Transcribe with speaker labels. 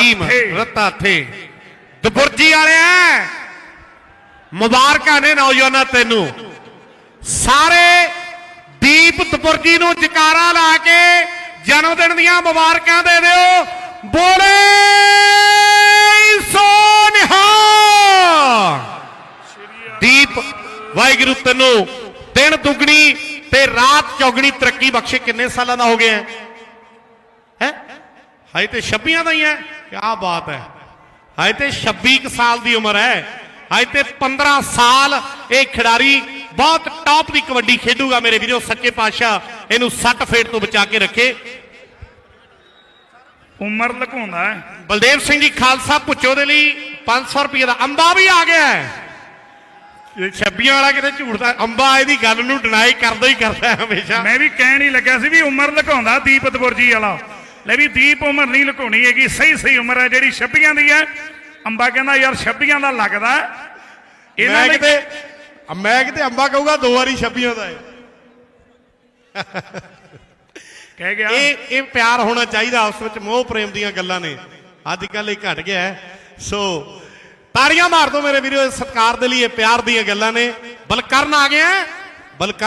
Speaker 1: Team
Speaker 2: ਥੇ।
Speaker 1: ਰਤਾ ਥੇ ਦਬੁਰਜੀ ਵਾਲਿਆ ਮੁਬਾਰਕਾਂ ਨੇ ਨੌਜਵਾਨਾਂ ਤੈਨੂੰ। ਸਾਰੇ ਦੀਪ ਦਬੁਰਜੀ ਨੂੰ ਜਕਾਰਾ ਲਾ ਕੇ ਜਨਮ ਦਿਨ ਦੀਆਂ ਮੁਬਾਰਕਾਂ ਦੇ ਦਿਓ। ਬੋਲੇ ਸੋਨਿਹਾ ਦੀਪ ਵਾਹਿਗੁਰੂ ਤੈਨੂੰ ਦਿਨ ਦੁਗਣੀ ਤੇ ਰਾਤ ਚੌਗਣੀ ਤਰੱਕੀ ਬਖਸ਼ੇ ਕਿੰਨੇ ਸਾਲਾਂ ਦਾ ਹੋ ਗਿਆ ਹੈ? ਹੈ? ਹਾਏ ਤੇ 26 ਦਾ ਹੀ ਹੈ। ਕੀ ਬਾਤ ਹੈ। ਹਾਏ ਤੇ 26 ਕੁ ਸਾਲ ਦੀ ਉਮਰ ਹੈ। ਹਾਏ ਤੇ 15 ਸਾਲ ਇਹ ਖਿਡਾਰੀ ਬਹੁਤ ਟੌਪ ਦੀ ਕਬੱਡੀ ਖੇਡੂਗਾ ਮੇਰੇ ਵੀਰੋ ਸੱਚੇ ਪਾਤਸ਼ਾਹ। ਇਹਨੂੰ ਸੱਟ ਫੇਟ ਤੋਂ ਬਚਾ ਕੇ ਰੱਖੇ।
Speaker 2: ਉਮਰ ਲੁਕਾਉਂਦਾ ਹੈ।
Speaker 1: ਬਲਦੇਵ ਸਿੰਘ ਜੀ ਖਾਲਸਾ ਪੁੱਛੋ ਦੇ ਲਈ 500 ਰੁਪਏ ਦਾ ਅੰਬਾ ਵੀ ਆ ਗਿਆ ਹੈ। ਇਹ ਛੱਬੀਆਂ ਵਾਲਾ ਕਿਤੇ ਝੂਠਦਾ ਅੰਬਾ ਇਹਦੀ ਗੱਲ ਨੂੰ ਡਿਨਾਈ ਕਰਦਾ ਹੀ ਕਰਦਾ ਹਮੇਸ਼ਾ।
Speaker 2: ਮੈਂ ਵੀ ਕਹਿਣ ਹੀ ਲੱਗਾ ਸੀ ਵੀ ਉਮਰ ਲੁਕਾਉਂਦਾ ਦੀਪ ਦਬੁਰਜੀ ਵਾਲਾ। ਲੈ ਵੀ ਦੀਪ ਉਮਰ ਨਹੀਂ ਲੁਕਾਉਣੀ ਹੈਗੀ ਸਹੀ ਸਹੀ ਉਮਰ ਹੈ ਜਿਹੜੀ ਛੱਬੀਆਂ ਦੀ ਹੈ ਅੰਬਾ ਕਹਿੰਦਾ ਯਾਰ ਛੱਬੀਆਂ ਦਾ ਲੱਗਦਾ। ਇਹਨਾਂ
Speaker 1: ਮੈਂ
Speaker 2: ਲਈ
Speaker 1: ਕਿਤੇ ਮੈਂ ਕਿਤੇ ਅੰਬਾ ਕਹੂਗਾ ਦੋ ਵਾਰੀ ਛੱਬੀਆਂ ਦਾ ਹੈ
Speaker 2: ਕਹਿ ਗਿਆ
Speaker 1: ਇਹ ਇਹ ਪਿਆਰ ਹੋਣਾ ਚਾਹੀਦਾ ਉਸ ਵਿੱਚ ਮੋਹ ਪ੍ਰੇਮ ਦੀਆਂ ਗੱਲਾਂ ਨੇ ਅੱਜ ਕੱਲ ਇਹ ਘਟ ਗਿਆ। ਸੋ ਤਾੜੀਆਂ ਮਾਰ ਦਿਓ ਮੇਰੇ ਵੀਰੋ ਸਤਿਕਾਰ ਦੇ ਲਈ ਇਹ ਪਿਆਰ ਦੀਆਂ ਗੱਲਾਂ ਨੇ ਬਲਕਰਨ ਆ ਗਿਆ। ਬਲਕਰਨ